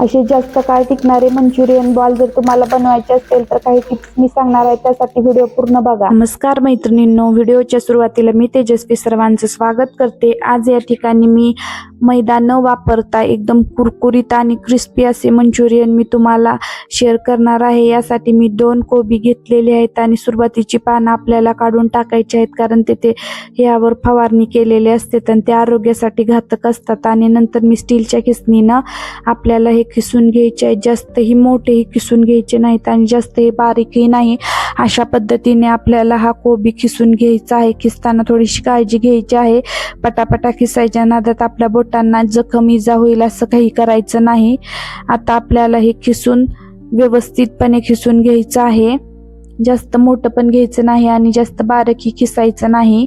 असे जास्त काळ टिकणारे मंचुरियन बॉल जर तुम्हाला बनवायचे असतील तर काही टिप्स मी सांगणार आहे त्यासाठी व्हिडिओ पूर्ण बघा. नमस्कार मैत्रिणींनो व्हिडिओच्या सुरुवातीला मी तेजस्वी सर्वांचं स्वागत करते. आज या ठिकाणी मी मैदा न वापरता एकदम कुरकुरीत आणि क्रिस्पी असे मंचुरियन मी तुम्हाला शेअर करणार आहे. यासाठी मी दोन कोबी घेतलेले आहेत आणि सुरुवातीची पानं आपल्याला काढून टाकायची आहेत कारण तेथे यावर फवारणी केलेली असते आणि ते आरोग्यासाठी घातक असतात. आणि नंतर मी स्टीलच्या खिसणीनं आपल्याला हे किसून घ्यायचे आहे जास्तही मोठेही किसून घ्यायचे नाहीत आणि जास्तही बारीकही नाही. अशा पद्धतीने आपल्याला हा कोबी किसून घ्यायचा आहे. किसताना थोडीशी काळजी घ्यायची आहे. पटापटा किसायच्या नादात आपल्या बोटांना जखम इजा होईल असं काही करायचं नाही. आता आपल्याला हे खिसून व्यवस्थितपणे खिसून घ्यायचं आहे. जास्त मोठं पण घ्यायचं नाही आणि जास्त बारीकही खिसायचं नाही.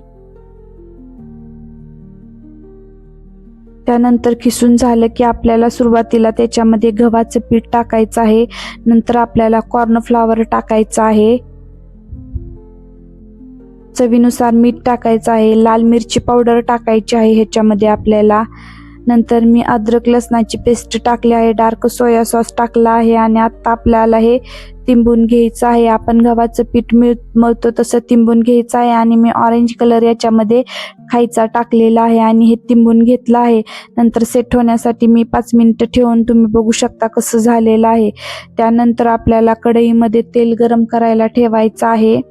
त्यानंतर खिसून झालं की आपल्याला सुरुवातीला त्याच्यामध्ये गव्हाचं पीठ टाकायचं आहे. नंतर आपल्याला कॉर्नफ्लावर टाकायचं आहे. चवीनुसार मीठ टाकायचं आहे. लाल मिरची पावडर टाकायची आहे ह्याच्यामध्ये आपल्याला. नंतर मी अद्रक लसणाची पेस्ट टाकली आहे. डार्क सोया सॉस टाकला आहे आणि आत्ता आपल्याला हे तिंबून घ्यायचं आहे. आपण गव्हाचं पीठ मिळ मळतो तसं तिंबून घ्यायचं आहे आणि मी ऑरेंज कलर याच्यामध्ये खायचा टाकलेला आहे आणि हे तिंबून घेतलं आहे. नंतर सेट होण्यासाठी मी पाच मिनटं ठेवून तुम्ही बघू शकता कसं झालेलं आहे. त्यानंतर आपल्याला कढईमध्ये तेल गरम करायला ठेवायचं आहे.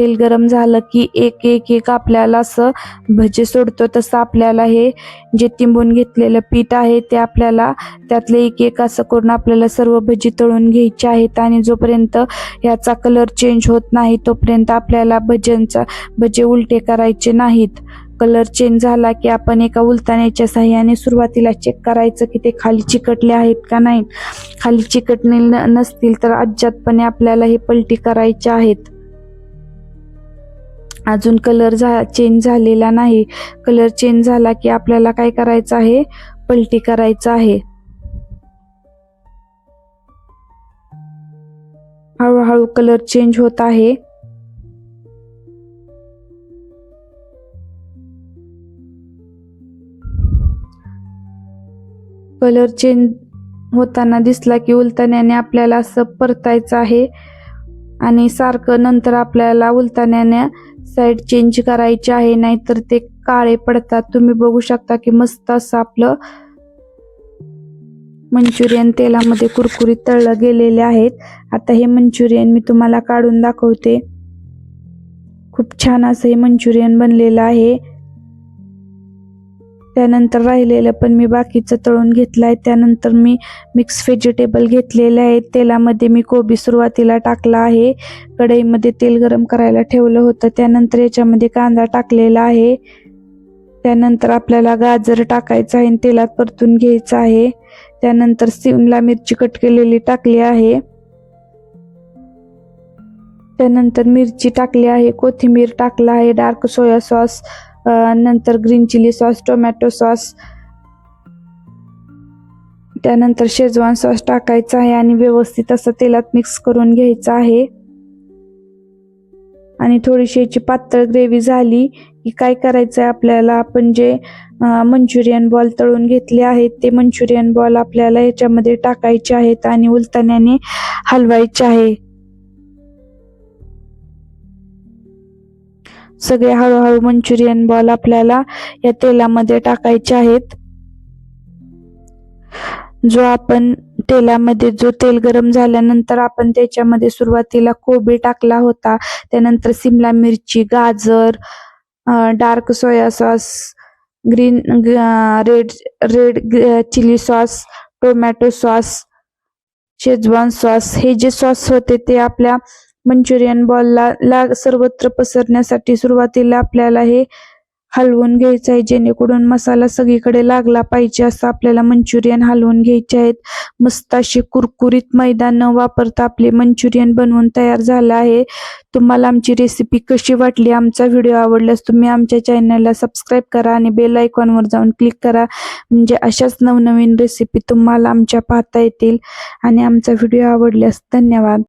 तेल गरम झालं की एक एक एक आपल्याला असं भजे सोडतो तसं आपल्याला हे जे तिंबून घेतलेलं पीठ आहे ते आपल्याला त्यातले एक एक असं करून आपल्याला सर्व भजी तळून घ्यायचे आहेत आणि जोपर्यंत याचा कलर चेंज होत नाही तोपर्यंत आपल्याला भज्यांचा भजे उलटे करायचे नाहीत. कलर चेंज झाला की आपण एका उलताण्याच्या साह्याने सुरुवातीला चेक करायचं की ते खाली चिकटले आहेत का नाही खाली चिकटणे नसतील तर अज्जातपणे आपल्याला हे पलटी करायचे आहेत. अजून कलर झा चेंज झालेला नाही. कलर चेंज झाला की आपल्याला काय करायचं आहे? पलटी करायचं आहे. हळूहळू कलर चेंज होत आहे. कलर चेंज होताना दिसला की उलताण्याने आपल्याला असं परतायचं आहे. आणि सारखं नंतर आपल्याला उलताण्याने साईड चेंज करायची आहे नाहीतर ते काळे पडतात. तुम्ही बघू शकता की मस्त असं आपलं मंचुरियन तेलामध्ये कुरकुरीत तळलं गेलेले आहेत. आता हे मंचुरियन मी तुम्हाला काढून दाखवते. खूप छान असं हे मंचुरियन बनलेलं आहे. त्यानंतर राहिलेलं पण मी बाकीचं तळून घेतलं आहे. त्यानंतर मी मिक्स व्हेजिटेबल घेतलेले आहेत. तेलामध्ये मी कोबी सुरुवातीला टाकला आहे. कढईमध्ये तेल गरम करायला ठेवलं होतं. त्यानंतर याच्यामध्ये कांदा टाकलेला आहे. त्यानंतर आपल्याला गाजर टाकायचं आहे आणि तेलात परतून घ्यायचं आहे. त्यानंतर सिमला मिरची कट केलेली टाकली आहे. त्यानंतर मिरची टाकली आहे. कोथिंबीर टाकला आहे. डार्क सोया सॉस नंतर green chilli sauce tomato sauce त्यानंतर शेजवान सॉस टाकायचा आहे आणि व्यवस्थित असं तेलात मिक्स करून घ्यायचं आहे. आणि थोडीशी याची पातळ ग्रेव्ही झाली की काय करायचं आहे आपल्याला? आपण जे मंचुरियन बॉल तळून घेतले आहेत ते मंचुरियन बॉल आपल्याला याच्यामध्ये टाकायचे आहेत आणि उलताण्याने हलवायचे आहे. सगळे हळूहळू मंचुरियन बॉल आपल्याला या तेलामध्ये टाकायचे आहेत. जो आपण तेलामध्ये जो तेल गरम झाल्यानंतर आपण त्याच्यामध्ये सुरुवातीला कोबी टाकला होता त्यानंतर सिमला मिरची गाजर dark soya sauce green red red chilli sauce tomato sauce schezwan sauce हे जे सॉस होते ते आपल्या मंचुरियन बॉलला ला सर्वत्र पसरण्यासाठी सुरुवातीला आपल्याला हे हलवून घ्यायचं आहे जेणेकरून मसाला सगळीकडे लागला पाहिजे असं आपल्याला मंचुरियन हलवून घ्यायचे आहेत. मस्त अशी कुरकुरीत मैदा न वापरता आपले मंचुरियन बनवून तयार झालं आहे. तुम्हाला आमची रेसिपी कशी वाटली आमचा व्हिडिओ आवडल्यास तुम्ही आमच्या चॅनलला सबस्क्राईब करा आणि बेल आयकॉनवर जाऊन क्लिक करा. म्हणजे अशाच नवनवीन रेसिपी तुम्हाला आमच्या पाहता येतील. आणि आमचा व्हिडिओ आवडल्यास धन्यवाद.